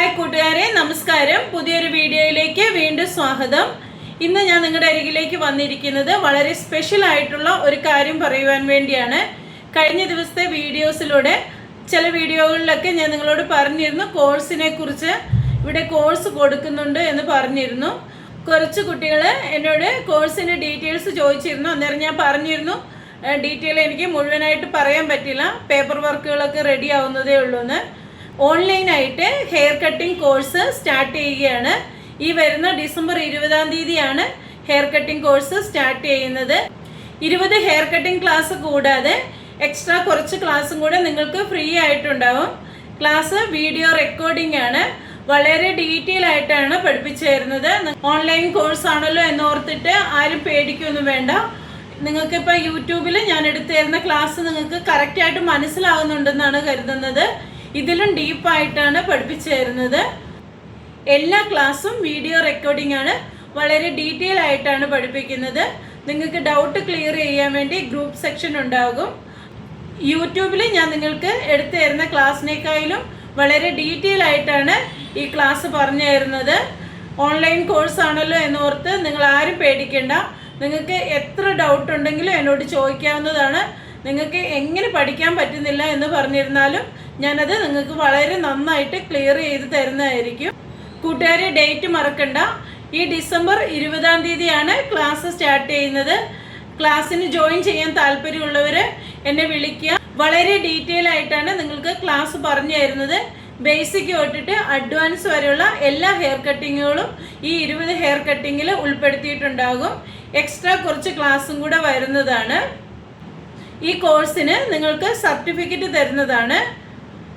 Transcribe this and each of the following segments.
Hi കൂട്ടുകാരെ നമസ്കാരം. പുതിയൊരു വീഡിയോയിലേക്ക് വീണ്ടും സ്വാഗതം. ഇന്ന് ഞാൻ നിങ്ങളുടെ അരികിലേക്ക് വന്നിരിക്കുന്നത് വളരെ സ്പെഷ്യൽ ആയിട്ടുള്ള ഒരു കാര്യം പറയുവാൻ വേണ്ടിയാണ്. കഴിഞ്ഞ ദിവസത്തെ വീഡിയോസിലൂടെ ചില വീഡിയോകളിലൊക്കെ ഞാൻ നിങ്ങളോട് പറഞ്ഞിരുന്നു കോഴ്സിനെ കുറിച്ച് ഇവിടെ കോഴ്സ് കൊടുക്കുന്നുണ്ട് എന്ന് പറഞ്ഞിരുന്നു. കുറച്ച് കുട്ടികൾ എന്നോട് കോഴ്സിന്റെ ഡീറ്റെയിൽസ് ചോദിച്ചിരുന്നു. അന്നേരം ഞാൻ പറഞ്ഞിരുന്നു ഡീറ്റെയിൽ എനിക്ക് മുഴുവനായിട്ട് പറയാൻ പറ്റില്ല. പേപ്പർ വർക്കുകളൊക്കെ റെഡി ആവുന്നതേ ഉള്ളൂ എന്ന് ഓൺലൈനായിട്ട് ഹെയർ കട്ടിംഗ് കോഴ്സ് സ്റ്റാർട്ട് ചെയ്യുകയാണ്. ഈ വരുന്ന ഡിസംബർ ഇരുപതാം തീയതിയാണ് ഹെയർ കട്ടിംഗ് കോഴ്സ് സ്റ്റാർട്ട് ചെയ്യുന്നത്. ഇരുപത് ഹെയർ കട്ടിംഗ് ക്ലാസ് കൂടാതെ എക്സ്ട്രാ കുറച്ച് ക്ലാസ്സും കൂടെ നിങ്ങൾക്ക് ഫ്രീ ആയിട്ടുണ്ടാവും. ക്ലാസ് വീഡിയോ റെക്കോർഡിംഗ് ആണ്. വളരെ ഡീറ്റെയിൽ ആയിട്ടാണ് പഠിപ്പിച്ചു തരുന്നത്. ഓൺലൈൻ കോഴ്സ് ആണല്ലോ എന്നോർത്തിട്ട് ആരും പേടിക്കൊന്നും വേണ്ട. നിങ്ങൾക്ക് ഇപ്പോൾ യൂട്യൂബിൽ ഞാൻ എടുത്തു തരുന്ന ക്ലാസ് നിങ്ങൾക്ക് കറക്റ്റായിട്ട് മനസ്സിലാവുന്നുണ്ടെന്നാണ് കരുതുന്നത്. ഇതിലും ഡീപ്പായിട്ടാണ് പഠിപ്പിച്ചു തരുന്നത് എല്ലാ ക്ലാസ്സും വീഡിയോ റെക്കോർഡിംഗ് ആണ്. വളരെ ഡീറ്റെയിൽ ആയിട്ടാണ് പഠിപ്പിക്കുന്നത്. നിങ്ങൾക്ക് ഡൗട്ട് ക്ലിയർ ചെയ്യാൻ വേണ്ടി ഗ്രൂപ്പ് സെക്ഷൻ ഉണ്ടാകും. യൂട്യൂബിൽ ഞാൻ നിങ്ങൾക്ക് എടുത്തു തരുന്ന ക്ലാസ്സിനേക്കാളും വളരെ ഡീറ്റെയിൽ ആയിട്ടാണ് ഈ ക്ലാസ് പറഞ്ഞു തരുന്നത് ഓൺലൈൻ കോഴ്സ് ആണല്ലോ എന്നോർത്ത് നിങ്ങൾ ആരും പേടിക്കേണ്ട. നിങ്ങൾക്ക് എത്ര ഡൗട്ട് ഉണ്ടെങ്കിലും എന്നോട് ചോദിക്കാവുന്നതാണ്. നിങ്ങൾക്ക് എങ്ങനെ പഠിക്കാൻ പറ്റുന്നില്ല എന്ന് പറഞ്ഞിരുന്നാലും ഞാനത് നിങ്ങൾക്ക് വളരെ നന്നായിട്ട് ക്ലിയർ ചെയ്ത് തരുന്നതായിരിക്കും. കൂട്ടുകാരെ ഡേറ്റ് മറക്കണ്ട. ഈ ഡിസംബർ ഇരുപതാം തീയതിയാണ് ക്ലാസ് സ്റ്റാർട്ട് ചെയ്യുന്നത്. ക്ലാസ്സിന് ജോയിൻ ചെയ്യാൻ താല്പര്യമുള്ളവർ എന്നെ വിളിക്കുക. വളരെ ഡീറ്റെയിൽ ആയിട്ടാണ് നിങ്ങൾക്ക് ക്ലാസ് പറഞ്ഞു തരുന്നത്. ബേസിക് തൊട്ടിട്ട് അഡ്വാൻസ് വരെയുള്ള എല്ലാ ഹെയർ കട്ടിങ്ങുകളും ഈ ഇരുപത് ഹെയർ കട്ടിങ്ങിൽ ഉൾപ്പെടുത്തിയിട്ടുണ്ടാകും. എക്സ്ട്രാ കുറച്ച് ക്ലാസ്സും കൂടെ വരുന്നതാണ്. ഈ കോഴ്സിന് നിങ്ങൾക്ക് സർട്ടിഫിക്കറ്റ് തരുന്നതാണ്.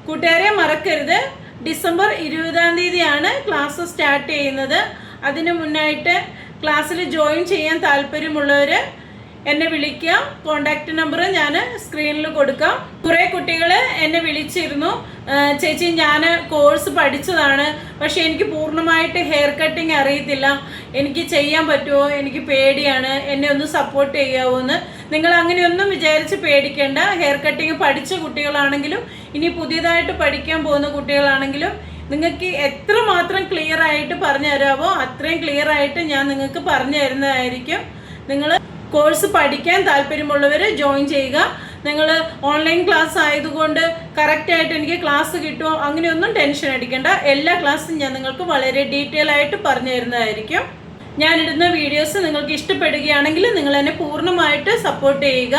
കൂട്ടുകാരെ മറക്കരുത്. ഡിസംബർ ഇരുപതാം തീയതിയാണ് ക്ലാസ് സ്റ്റാർട്ട് ചെയ്യുന്നത്. അതിന് മുന്നായിട്ട് ക്ലാസ്സിൽ ജോയിൻ ചെയ്യാൻ താല്പര്യമുള്ളവർ എന്നെ വിളിക്കുക കോണ്ടാക്ട് നമ്പർ ഞാൻ സ്ക്രീനിൽ കൊടുക്കാം. കുറേ കുട്ടികൾ എന്നെ വിളിച്ചിരുന്നു. ചേച്ചി ഞാൻ കോഴ്സ് പഠിച്ചതാണ്. പക്ഷേ എനിക്ക് പൂർണമായിട്ട് ഹെയർ കട്ടിങ് അറിയത്തില്ല. എനിക്ക് ചെയ്യാൻ പറ്റുമോ? എനിക്ക് പേടിയാണ്. എന്നെ ഒന്ന് സപ്പോർട്ട് ചെയ്യാവോ എന്ന് നിങ്ങൾ അങ്ങനെയൊന്നും വിചാരിച്ച് പേടിക്കേണ്ട. ഹെയർ കട്ടിങ് പഠിച്ച കുട്ടികളാണെങ്കിലും ഇനി പുതിയതായിട്ട് പഠിക്കാൻ പോകുന്ന കുട്ടികളാണെങ്കിലും നിങ്ങൾക്ക് എത്ര മാത്രം ക്ലിയർ ആയിട്ട് പറഞ്ഞു തരാമോ അത്രയും ക്ലിയർ ആയിട്ട് ഞാൻ നിങ്ങൾക്ക് പറഞ്ഞു തരുന്നതായിരിക്കും. നിങ്ങൾ കോഴ്സ് പഠിക്കാൻ താല്പര്യമുള്ളവർ ജോയിൻ ചെയ്യുക. നിങ്ങൾ ഓൺലൈൻ ക്ലാസ് ആയതുകൊണ്ട് കറക്റ്റായിട്ട് എനിക്ക് ക്ലാസ് കിട്ടുമോ അങ്ങനെയൊന്നും ടെൻഷൻ അടിക്കേണ്ട. എല്ലാ ക്ലാസ്സും ഞാൻ നിങ്ങൾക്ക് വളരെ ഡീറ്റെയിൽ ആയിട്ട് പറഞ്ഞു തരുന്നതായിരിക്കും. ഞാനിടുന്ന വീഡിയോസ് നിങ്ങൾക്ക് ഇഷ്ടപ്പെടുകയാണെങ്കിൽ നിങ്ങൾ എന്നെ പൂർണമായിട്ട് സപ്പോർട്ട് ചെയ്യുക.